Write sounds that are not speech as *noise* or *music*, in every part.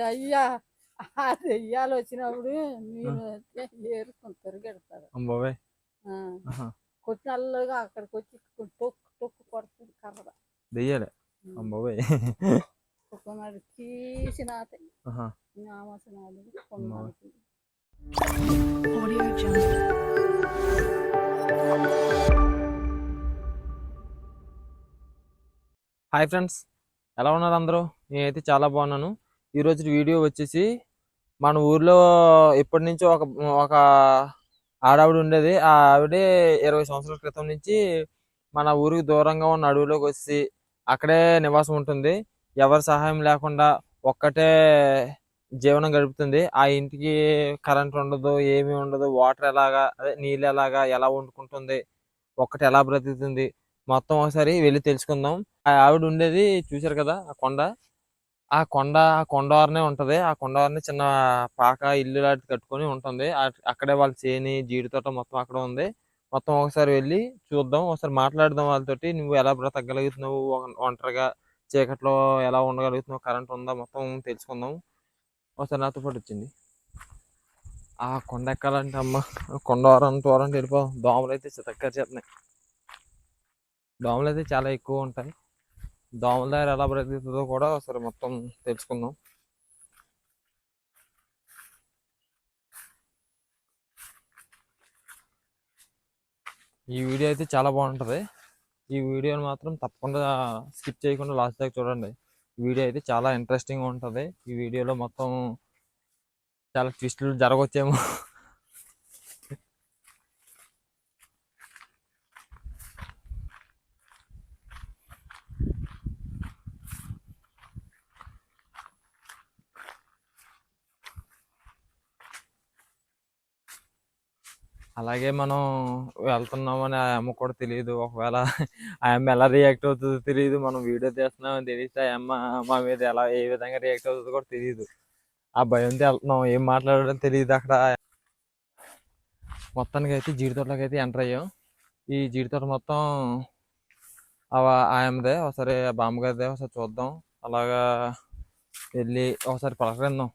అయ్యా ఆ దెయ్యాలు వచ్చినప్పుడు మీరు ఏరుకుంటారు గెడతారు అంబాబాయ్. కొట్టినల్లుగా అక్కడికి వచ్చి టొక్కు టొక్కు కొడుతుంది కర్ర. దెయ్యాలే. అంబాబాయ్ ఒకనాడు తీసినాతే ఆహా. నామసినాలు కొన్నాళ్ళకి. Audio Jungle. Hi friends. ఎలా ఉన్నారు అందరూ? నేనైతే చాలా బాగున్నాను. ఈరోజు వీడియో వచ్చేసి మన ఊర్లో ఎప్పటి నుంచో ఒక ఒక ఆడావిడ ఉండేది. ఆ ఆవిడే ఇరవై సంవత్సరాల క్రితం నుంచి మన ఊరికి దూరంగా ఉన్న అడవిలోకి వచ్చి అక్కడే నివాసం ఉంటుంది. ఎవరి సహాయం లేకుండా ఒక్కటే జీవనం గడుపుతుంది. ఆ ఇంటికి కరెంట్ ఉండదు ఏమీ ఉండదు. వాటర్ ఎలాగా అదే నీళ్ళు ఎలాగా ఎలా వండుకుంటుంది ఒక్కటి ఎలా బ్రతుకుతుంది మొత్తం ఒకసారి వెళ్ళి తెలుసుకుందాం. ఆ ఆవిడ ఉండేది చూశారు కదా ఆ కొండ. ఆ కొండ ఆ కొండవారనే ఉంటది. ఆ కొండవారనే చిన్న పాక ఇల్లు లాంటి కట్టుకొని ఉంటుంది. అక్కడే వాళ్ళ చేని జీడి తోట మొత్తం అక్కడ ఉంది. మొత్తం ఒకసారి వెళ్ళి చూద్దాం. ఒకసారి మాట్లాడదాం వాళ్ళతోటి. నువ్వు ఎలా బ్రతకగలుగుతున్నావు? ఒంటరిగా చీకట్లో ఎలా ఉండగలుగుతున్నావు? కరెంట్ ఉందా? మొత్తం తెలుసుకుందాం. ఒకసారి నాతో పాటు వచ్చింది. ఆ కొండ ఎక్కాలంటే అమ్మ కొండవారం వారంటే వెళ్ళిపోదాం దోమలు అయితే చితక్క చేస్తున్నాయి దోమలు అయితే చాలా ఎక్కువ ఉంటాయి. దోమల దగ్గర ఎలా బ్రతుకుతుందో కూడా ఒకసారి మొత్తం తెలుసుకుందాం. ఈ వీడియో అయితే చాలా బాగుంటుంది. ఈ వీడియోని మాత్రం తప్పకుండా స్కిప్ చేయకుండా లాస్ట్ దాకా చూడండి. వీడియో అయితే చాలా ఇంట్రెస్టింగ్ ఉంటుంది. ఈ వీడియోలో మొత్తం చాలా ట్విస్టులు జరగవచ్చేమో అలాగే మనం వెళ్తున్నామని ఆ అమ్మ కూడా తెలియదు ఒకవేళ ఆ అమ్మ ఎలా రియాక్ట్ అవుతుందో తెలియదు మనం వీడియో తీస్తున్నామని తెలిస్తే ఆ అమ్మ మా మీద ఎలా ఏ విధంగా రియాక్ట్ అవుతుందో కూడా తెలియదు ఆ భయంతో వెళ్తున్నాం. ఏం మాట్లాడడం తెలియదు అక్కడ. మొత్తానికి అయితే జీడి తోటలోకి అయితే ఎంటర్ అయ్యాం. ఈ జీడి తోట మొత్తం ఆయమ్మదే ఒకసారి ఆ బామ్మగారిదే ఒకసారి చూద్దాం. అలాగా వెళ్ళి ఒకసారి పలకరిందాం.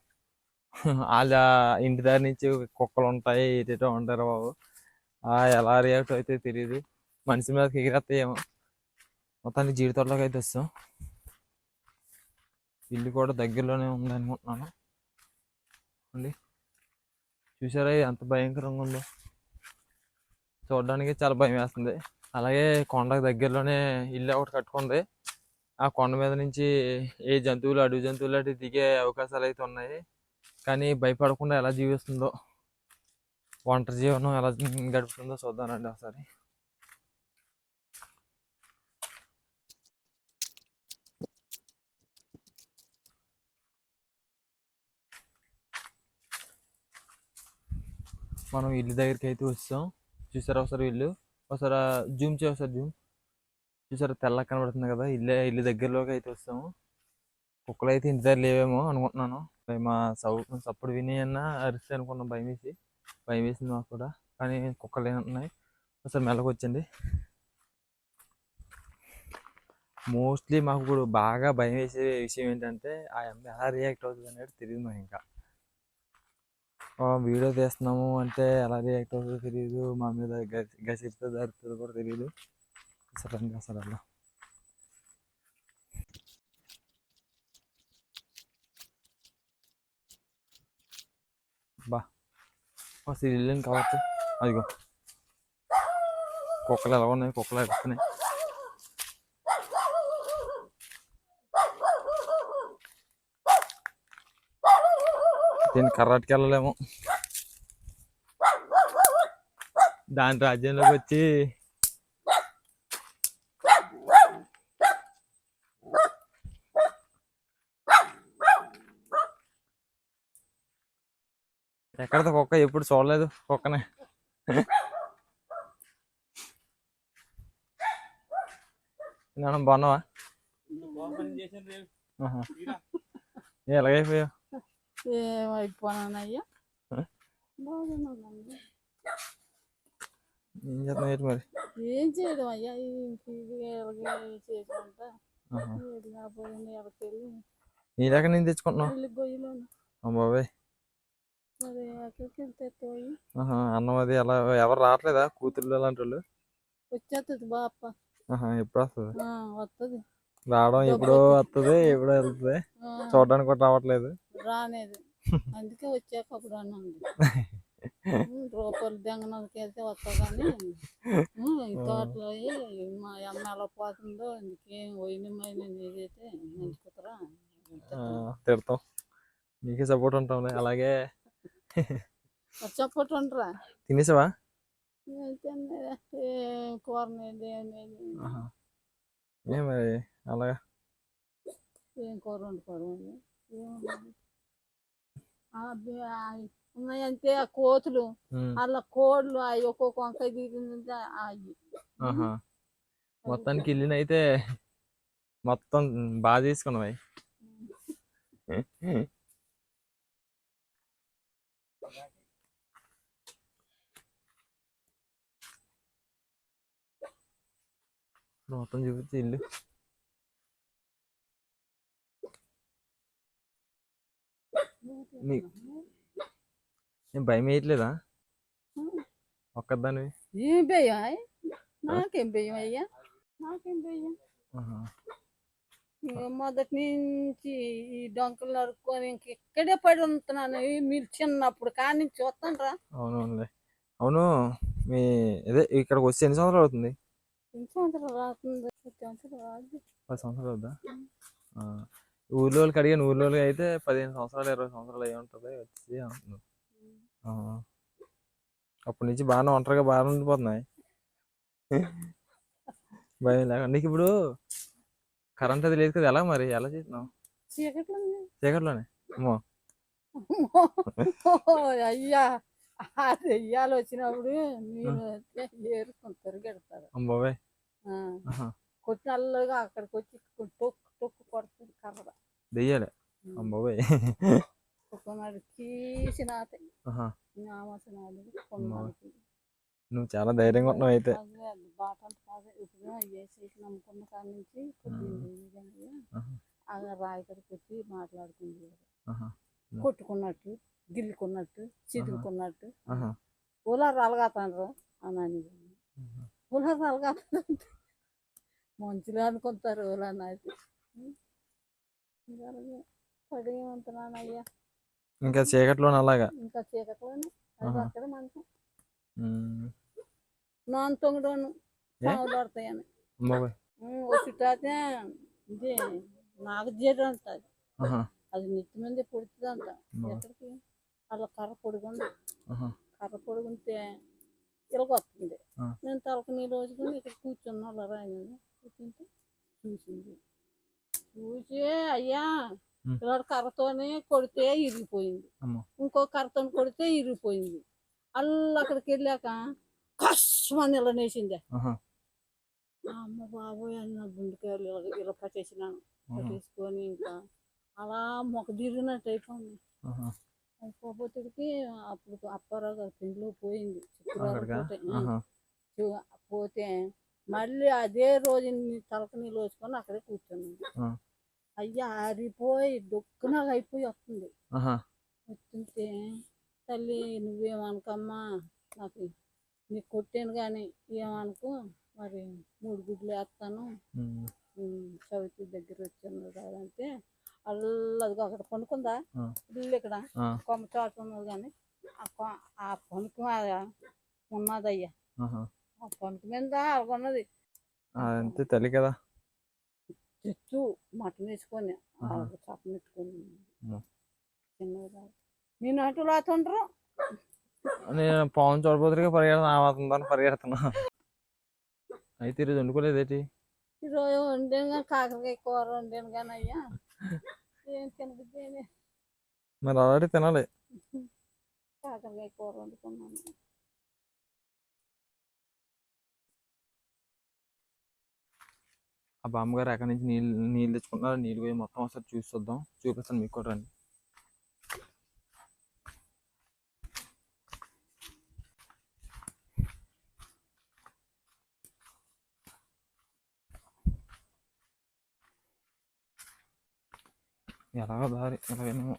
వాళ్ళ ఇంటి దగ్గర నుంచి కుక్కలు ఉంటాయి ఏదేటో ఉంటారు బాబు. ఎలా రియాక్ట్ అయితే తెలియదు మనిషి మీదకి ఎగిరేస్తాయేమో మొత్తానికి జీడి తోటలోకి అయితే వస్తాం. ఇల్లు కూడా దగ్గరలోనే ఉంది అనుకుంటున్నాను. అండి చూసారా ఎంత భయంకరంగా ఉందో. చూడడానికి చాలా భయం వేస్తుంది. అలాగే కొండకు దగ్గరలోనే ఇల్లు ఒకటి కట్టుకుంది. ఆ కొండ మీద నుంచి ఏ జంతువులు అడవి జంతువులు అటు దిగే అవకాశాలు అయితే ఉన్నాయి. కానీ భయపడకుండా ఎలా జీవిస్తుందో ఒంటరి జీవనం ఎలా గడుపుతుందో చూద్దానండి ఒకసారి. మనం ఇల్లు దగ్గరికి అయితే వచ్చాం. చూసారా ఒకసారి ఇల్లు? ఒకసారి జూమ్ చేయ ఒకసారి జూమ్. చూసారా తెల్ల కనబడుతుంది కదా? ఇల్లు ఇల్లు దగ్గరలోకి అయితే వస్తాము కుక్కలు అయితే ఇంటి దగ్గర లేవేమో అనుకుంటున్నాను. మా సౌ సప్పుడు విని అన్న అరిస్తే అనుకున్నాం భయం వేసి భయం వేసింది మాకు కూడా. కానీ కుక్కలు ఉన్నాయి. ఒకసారి మెల్లకి మోస్ట్లీ మాకు ఇప్పుడు బాగా భయం వేసే విషయం ఏంటంటే ఆ అమ్మాయి ఎలా రియాక్ట్ అవుతుంది అనేది తెలియదు మాకు ఇంకా. వీడియో తీస్తున్నాము అంటే ఎలా రియాక్ట్ అవుతుందో తెలియదు మా మీద గసి గసిరితో జరుగుతుందో కూడా తెలియదు అసలు అసలు అలా బా. అసలు ఇల్లు కావచ్చు అదిగో. కుక్కలు ఎలా ఉన్నాయి? కుక్కలు ఎడుతున్నాయి దీన్ని కర్రాటికి వెళ్ళలేము. దాని రాజ్యంలోకి వచ్చి ఎక్కడతో కుక్క? ఎప్పుడు చూడలేదు కుక్కనే. నాన్న బాగున్నావా ఎలాగైపోయావు? బాగున్నానండి ఏం చేస్తున్నావు ఏంటి మరి? ఏం చేయడం అయ్యా వెళ్ళి నీళ్ళు ఎక్కడి నుంచి తెచ్చుకుంటున్నావు? ఇల్లు గొయ్యిలోను అమ్మాబాయ్ మరి ఎక్కడికి వెళ్తే పోయి ఆహా, అన్నం అది ఎలా ఎవరు రావట్లేదా? కూతుర్లు అలాంటి వాళ్ళు వచ్చేస్తుంది బాప ఆహా, ఎప్పుడు వస్తుంది? వస్తుంది రావడం ఎప్పుడో వస్తుంది ఎప్పుడో వెళ్తుంది. చూడడానికి కూడా రావట్లేదు. రానేది. అందుకే వచ్చాక అప్పుడు అన్నది *laughs* రూపాయలు దెంగనకి వెళ్తే వస్తా కానీ తోటలో మా అమ్మ ఎలా పోతుందో ఇంకేం వైనమైన చేసైతే మంచి కుతరా ఆ, తిడతాం. నీకే సపోర్ట్ ఉంటాంలే. అలాగే చప్పటి ఉండరా తినేసావా. ఏ మరి అలాగా? ఏం కూర వండుకోవడం ఉన్నాయంటే ఆ కోతులు అలా కోళ్ళు అవి ఒక్కొక్క వంకాయ దిగిందంటే అవి. మొత్తానికి ఇల్లుని అయితే మొత్తం బాగా తీసుకున్నావు మొత్తం చూపించి ఇల్లు నీ- ఏం భయం వేయట్లేదా ఒక్కదానివి ఏం భయం? నాకేం భయం అయ్యా నాకేం భయం మొదటి నుంచి ఈ డొంకలు నరుక్కొని ఇంక ఇక్కడే పడి ఉంటున్నాను. మీరు చిన్నప్పుడు కాని చూస్తాను అవును అవునులే అవును మీ అదే ఇక్కడికి వచ్చి ఎన్ని సంవత్సరాలు అవుతుంది? ఎన్ని సంవత్సరాలు రాస్తుంది పది సంవత్సరాలు రాదు పది సంవత్సరాలు అవుతుందా ఆ, ఊర్లో వాళ్ళకి అడిగాను ఊర్లో వాళ్ళకి అయితే పదిహేను సంవత్సరాలు ఇరవై సంవత్సరాలు అయ్యి ఉంటుంది వచ్చి అంటున్నారు. అప్పటి నుంచి బాగానే ఒంటరిగా బాగానే ఉండిపోతున్నాయి భయం లేక నీకు ఇప్పుడు కరెంట్ అది లేదు కదా ఎలా మరి ఎలా చేసినావు. చీకట్లోనే అమ్మో అయ్యా దెయ్యాలు వచ్చినప్పుడు మీరు ఏరుకుంటారు గెడతారు అమ్మోవే కొట్టి నల్లగా అక్కడికి వచ్చి టొక్కు టొక్కు కొడుతుంది కర్ర దెయ్యాలే. అమ్మోవే ఒక్కనాడు కీసినాతే ఆహా. నామసనాలు నువ్వు చాలా ధైర్యంగా ఉంటున్నావు అయితే. అదే అది బాట అంత కాదు ఇప్పుడు నమ్ముకున్న కాడి నుంచి కొద్దిగా ఆహా. ఆ రాయి కడికి వచ్చి మాట్లాడుకుంది. కొట్టుకున్నట్టు గిల్లుకున్నట్టు చిదుకున్నట్టు. ఉలారు అలగాతాండ్రు అని ఆహా. ఉలారు అలగాతాండ్రు మంచిగా అనుకుంటారు అయితే పడి ఉంటున్నాను అయ్యా ఇంకా చీకట్లోనే అలాగా ఇంకా చీకట్లోనే ఆహా. అక్కడ. నాన్ తొంగడోను? పావులు పడతాయని ఇది నాకు జీడు ఉంటుంది. అది నెత్తి మీద పొడుతుందంట అమ్మో. ఎక్కడికి అలా కర్ర పొడుగుంది ఆహా. కర్ర పొడుగుంటే తిరగొస్తుంది ఆ. నేను తలకు నీళ్ళు రోజుకుని ఇక్కడ కూర్చున్నా అలా రాయని కూర్చుంటే చూసింది. చూసి అయ్యా. ఇలా కర్రతోనే కొడితే ఇరిగిపోయింది. ఇంకో కర్రతో కొడితే ఇరిగిపోయింది. అల్ల అక్కడికి వెళ్ళాక కష్టమని ఇలా నేసిందే. అమ్మ బాబోయ్ అన్న గుండెకాయలు ఇలా- ఇలా పట్టేసినాను. పట్టేసుకొని ఇంకా అలా మొక్క తిరిగినట్టు అయిపోయింది. ఆహా. అయిపోతేకి అప్పుడు అప్పారావు గారి పెండ్లో పోయింది. పోతే మళ్ళీ అదే రోజు నీ తలకు నీళ్ళు వచ్చుకొని అక్కడే కూర్చున్నాను. అయ్యా ఆరిపోయి దుక్కునగా అయిపోయి వస్తుంది. వస్తుంటే తల్లి నువ్వేమనుకమ్మా నాకు నీకు కొట్టాను కానీ ఏమనుకో మరి మూడు గుడ్లు వేస్తాను చవితి దగ్గర వచ్చాను అంటే అల్లదిగా అక్కడ పండుకుందా. ఇల్లు ఇక్కడ. కొమ్మ తోట ఉన్నది కానీ ఆ కొ- ఆ పనుకు ఉన్నదయ్యా పనుకు మీద ఆ, అంతే తల్లి కదా. చెట్టు మటన్ వేసుకొని ఆహా. చప్ప పెట్టుకొని. చిన్నగా నేను అటు రాతుండ్రు? నేను పవన్ చూడబోతుగా పరిగెడతాను ఆ మాత్రం దాన్ని పరిగెడుతున్నా. అయితే ఈరోజు వండుకోలేదేటి ఈరోజు వండాను కాకరకాయ కూర వండాను కానీ అయ్యా. ఏం తినబుద్ధి మరి అలాంటి తినాలి. కాకరకాయ కూర వండుకున్నాను. ఆ బామ్మగారు ఎక్కడి నుంచి నీళ్ళు నీళ్ళు తెచ్చుకుంటున్నారు నీళ్ళు పోయి మొత్తం ఒకసారి చూసి చూద్దాం. చూపిస్తాను మీకు కూడా రండి. ఎలాగో దారి ఎలాగేమో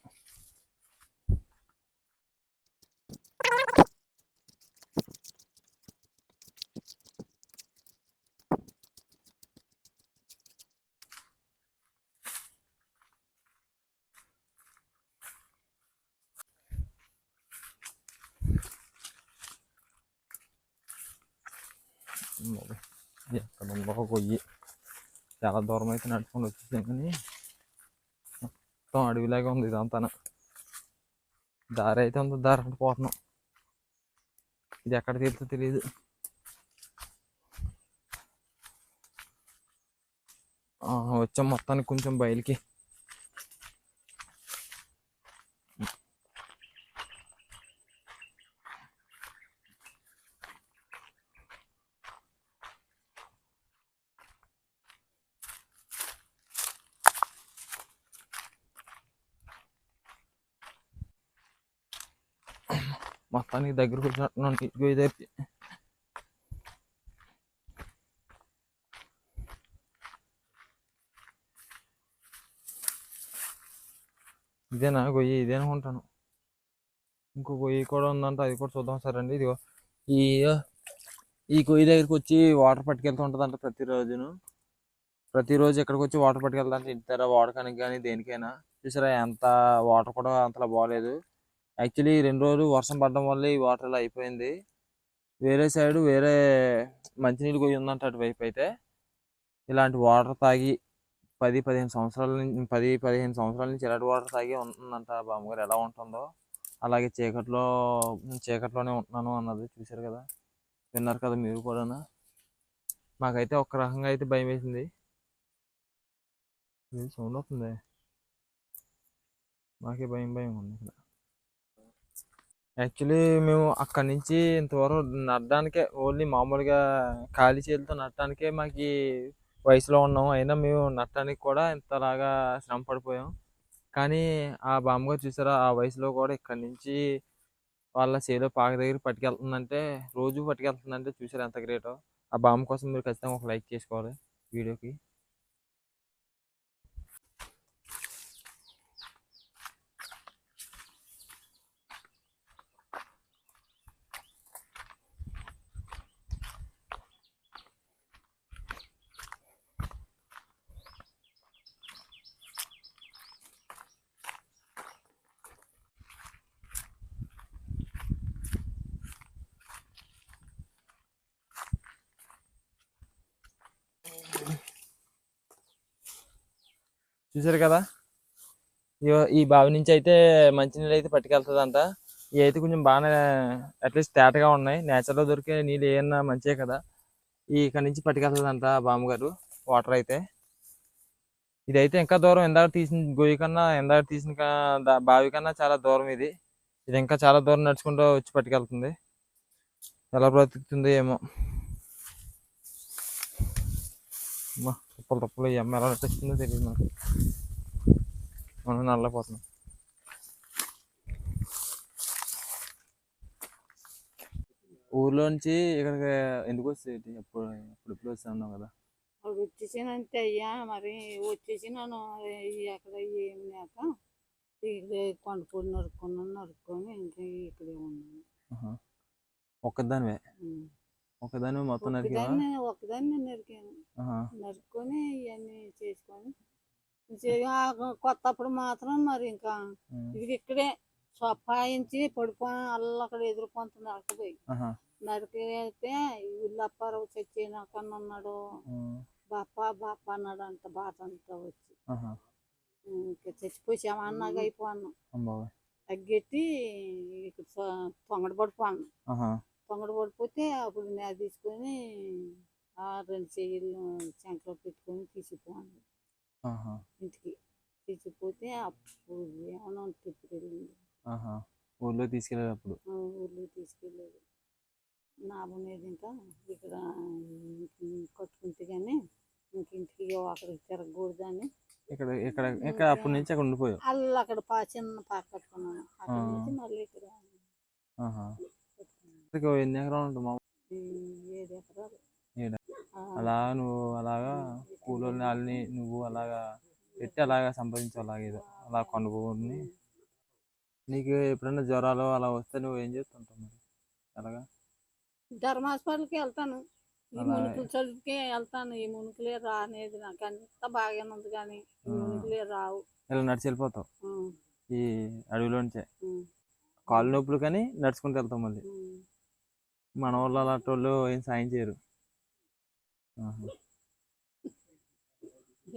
బాబోయ్, ఎక్కడ ఉందో కొయ్యి చాలా దూరం అయితే నడుచుకొని వచ్చేసాం కానీ మొత్తం అడవిలాగా ఉంది ఇదంతా దారి అయితే ఉంది దారి అంటే పోతున్నాం ఇది ఎక్కడ తీరుతో తెలియదు ఆ, వచ్చాం మొత్తానికి కొంచెం బయలుకి మొత్తానికి దగ్గరకు వచ్చినట్టున్నాను ఇదిగో ఇదే ఇదేనా? గొయ్యి ఇదే అనుకుంటాను ఇంకో గొయ్యి కూడా ఉందంట అది కూడా చూద్దాం. సరే అండి ఇదిగో. ఈ ఈ గొయ్యి దగ్గరికి వచ్చి వాటర్ పట్టుకెళ్తూ ఉంటుందంట ప్రతిరోజును. ప్రతిరోజు ఇక్కడికి వచ్చి వాటర్ పట్టుకెళ్తాంటే ఇంటి వాడకానికి కానీ దేనికైనా. చూసారా ఎంత వాటర్ కూడా అంతలా బాగాలేదు యాక్చువల్లీ రెండు రోజులు వర్షం పడడం వల్ల ఈ వాటర్ ఇలా అయిపోయింది. వేరే సైడ్ వేరే మంచినీళ్ళు పోయి ఉందంట అటువైపు అయితే. ఇలాంటి వాటర్ తాగి పది పదిహేను సంవత్సరాల నుంచి పది పదిహేను సంవత్సరాల నుంచి ఇలాంటి వాటర్ తాగి ఉంటుందంట బామ్మగారు. ఎలా ఉంటుందో. అలాగే చీకట్లో చీకట్లోనే ఉంటున్నాను అన్నది చూశారు కదా. విన్నారు కదా మీరు కూడా మాకైతే ఒక రకంగా అయితే భయం వేసింది. సౌండ్ వస్తుంది? మాకే భయం భయం ఉంది ఇక్కడ. యాక్చువల్లీ మేము అక్కడి నుంచి ఇంతవరకు నడడానికే ఓన్లీ మామూలుగా ఖాళీ చేతులతో నడటానికే మాకు వయసులో ఉన్నాం. అయినా మేము నడటానికి కూడా ఇంతలాగా శ్రమ పడిపోయాం. కానీ ఆ బామ్మగారు చూసారా ఆ వయసులో కూడా ఇక్కడి నుంచి వాళ్ళ చేలో పాక దగ్గర పట్టుకెళ్తుందంటే రోజు పట్టుకెళ్తుందంటే చూసారా ఎంత గ్రేటో. ఆ బామ్మ కోసం మీరు ఖచ్చితంగా ఒక లైక్ చేసుకోవాలి వీడియోకి. చూసారు కదా? ఇగో ఈ బావి నుంచి అయితే మంచినీళ్ళు అయితే పట్టుకెళ్తుందంట. ఇవి అయితే కొంచెం బాగానే అట్లీస్ట్ తేటగా ఉన్నాయి. నేచర్లో దొరికే నీళ్ళు ఏమన్నా మంచిదే కదా? ఈ ఇక్కడ నుంచి పట్టుకెళ్తుందంట ఆ బామ్మగారు వాటర్ అయితే. ఇదైతే ఇంకా దూరం ఎందాక తీసిన గొయ్యి కన్నా ఎందాక తీసిన బావి కన్నా చాలా దూరం ఇది. ఇది ఇంకా చాలా దూరం నడుచుకుంటూ వచ్చి పట్టుకెళ్తుంది. ఎలా బ్రతుకుతుందో ఏమో. అమ్మా, తుప్పలు తుప్పలు ఈ అమ్మ ఎలా నటిస్తుందో తెలియదు నాకు మనం నల్లపోతున్నాం ఊర్లో నుంచి ఇక్కడికి ఎందుకు వచ్చేది? ఎప్పుడు ఎప్పుడు ఎప్పుడు వస్తా ఉన్నాం కదా అప్పుడు వచ్చేసానంటే అయ్యా మరి వచ్చేసినాను అక్కడ ఏం లేక ఇక్కడ కొండపూడి నరుక్కున్నాను నరుక్కొని ఇంకా ఇక్కడే ఉన్నాను. ఒక్కదానివే? ఉం. ఒక్కదానివే మొత్తం నరికేవా ఒక్కదాన్ని నరికాను. నరుక్కొని ఇవన్నీ చేసుకొని కొత్తప్పుడు మాత్రం మరి ఇంకా. ఇది ఇక్కడే సొప్పాయించి పడిపోయి అల్ల అక్కడ ఎదుర్కొంత నరకపోయి ఆహా. నరికితే ఉల్లప్పారావు చచ్చినాకన్నా ఉన్నాడు ఉం. బాప బాప అన్నాడు అంట బాట అంతా వచ్చి. ఇంకా చచ్చిపోయాము అన్నాగా అయిపోయాను అమ్మావే. తగ్గెట్టి ఇక్కడ స- తొంగడ పడిపోతే అప్పుడు నేను తీసుకొని ఆ రెండు చెయ్యిలు శంకలో పెట్టుకొని ఆహా. ఇంటికి తీసిపోతే అప్పుడు ఏమన్నా తిప్పికెళ్ళింది. ఊర్లో తీసుకెళ్ళేటప్పుడు. ఊర్లో తీసుకెళ్ళేది. నాభం లేదు ఇంకా. ఇక్కడ కట్టుకుంటే కానీ ఇంక ఇంటికి అక్కడికి తిరగకూడదని. ఇక్కడ ఇక్కడ ఇక్కడ అప్పటి నుంచి అక్కడ ఉండిపోయావు. వాళ్ళు అక్కడ పా చిన్న పాక కట్టుకున్నాను. అక్కడ. నుంచి మళ్ళీ ఇక్కడ ఎన్ని ఎకరాలు ఉంటుంది మా అలా నువ్వు అలాగా కూలోని వాళ్ళని నువ్వు అలాగా పెట్టి అలాగా సంపాదించు అలాగే ఏదో అలా కొండపోని నీకు ఎప్పుడైనా జ్వరాలు అలా వస్తే నువ్వు ఏం చేస్తుంటావు మరి? అలాగా ధర్మ హాస్పిటల్కి వెళ్తాను. ఈ మునుకుల చదువుకే వెళ్తాను. ఈ మునుకులే రానేది నాకు. అంత బాగానే ఉంది కానీ ఈ. మునుకులే రావు. ఇలా నడిచి వెళ్ళిపోతావు? ఈ అడవిలోంచే? కాళ్ళు నొప్పులు కానీ నడుచుకుంటూ వెళ్తాం మళ్ళీ. మన వాళ్ళు అలాంటి వాళ్ళు ఏం సాయం చేయరు.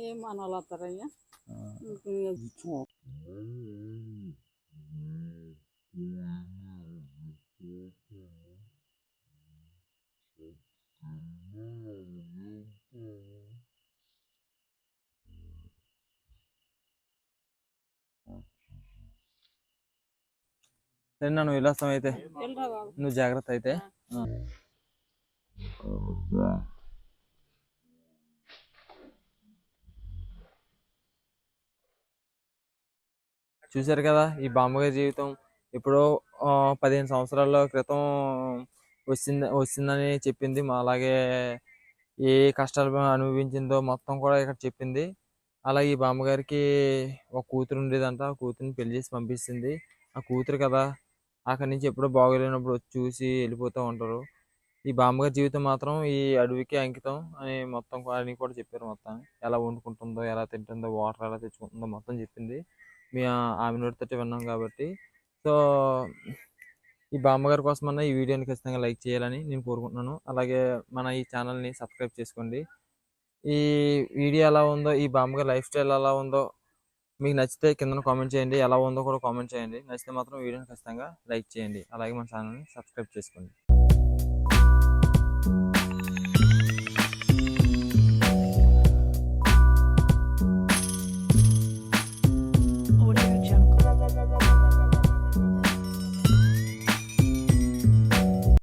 ఏం మన వాళ్ళు వస్తారయ్యా సరే నన్ను వెళ్ళొస్తాం అయితే? నువ్వు జాగ్రత్త అయితే. చూశారు కదా ఈ బామ్మగారి జీవితం. ఇప్పుడు పదిహేను సంవత్సరాల క్రితం వచ్చింది వచ్చిందని చెప్పింది. మా అలాగే ఏ కష్టాలు అనుభవించిందో మొత్తం కూడా ఇక్కడ చెప్పింది. అలాగే ఈ బామ్మగారికి ఒక కూతురు ఉండేదంట. ఆ కూతురిని పెళ్ళి చేసి పంపించింది ఆ కూతురు కదా అక్కడి నుంచి ఎప్పుడో బాగోలేనప్పుడు వచ్చి చూసి వెళ్ళిపోతూ ఉంటారు. ఈ బామ్మగారి జీవితం మాత్రం ఈ అడవికి అంకితం అని మొత్తం అని కూడా చెప్పారు మొత్తం. ఎలా వండుకుంటుందో ఎలా తింటుందో వాటర్ ఎలా తెచ్చుకుంటుందో మొత్తం చెప్పింది. మీ ఆమె నోటితో విన్నాం కాబట్టి. సో ఈ బామ్మగారి కోసమన్నా ఈ వీడియోని ఖచ్చితంగా లైక్ చేయాలని నేను కోరుకుంటున్నాను. అలాగే మన ఈ ఛానల్ని సబ్స్క్రైబ్ చేసుకోండి. ఈ వీడియో ఎలా ఉందో ఈ బామ్మగారి లైఫ్ స్టైల్ ఎలా ఉందో మీకు నచ్చితే కింద కామెంట్ చేయండి. ఎలా ఉందో కూడా కామెంట్ చేయండి. నచ్చితే మాత్రం వీడియోని ఖచ్చితంగా లైక్ చేయండి. అలాగే మన ఛానల్ని సబ్స్క్రైబ్ చేసుకోండి.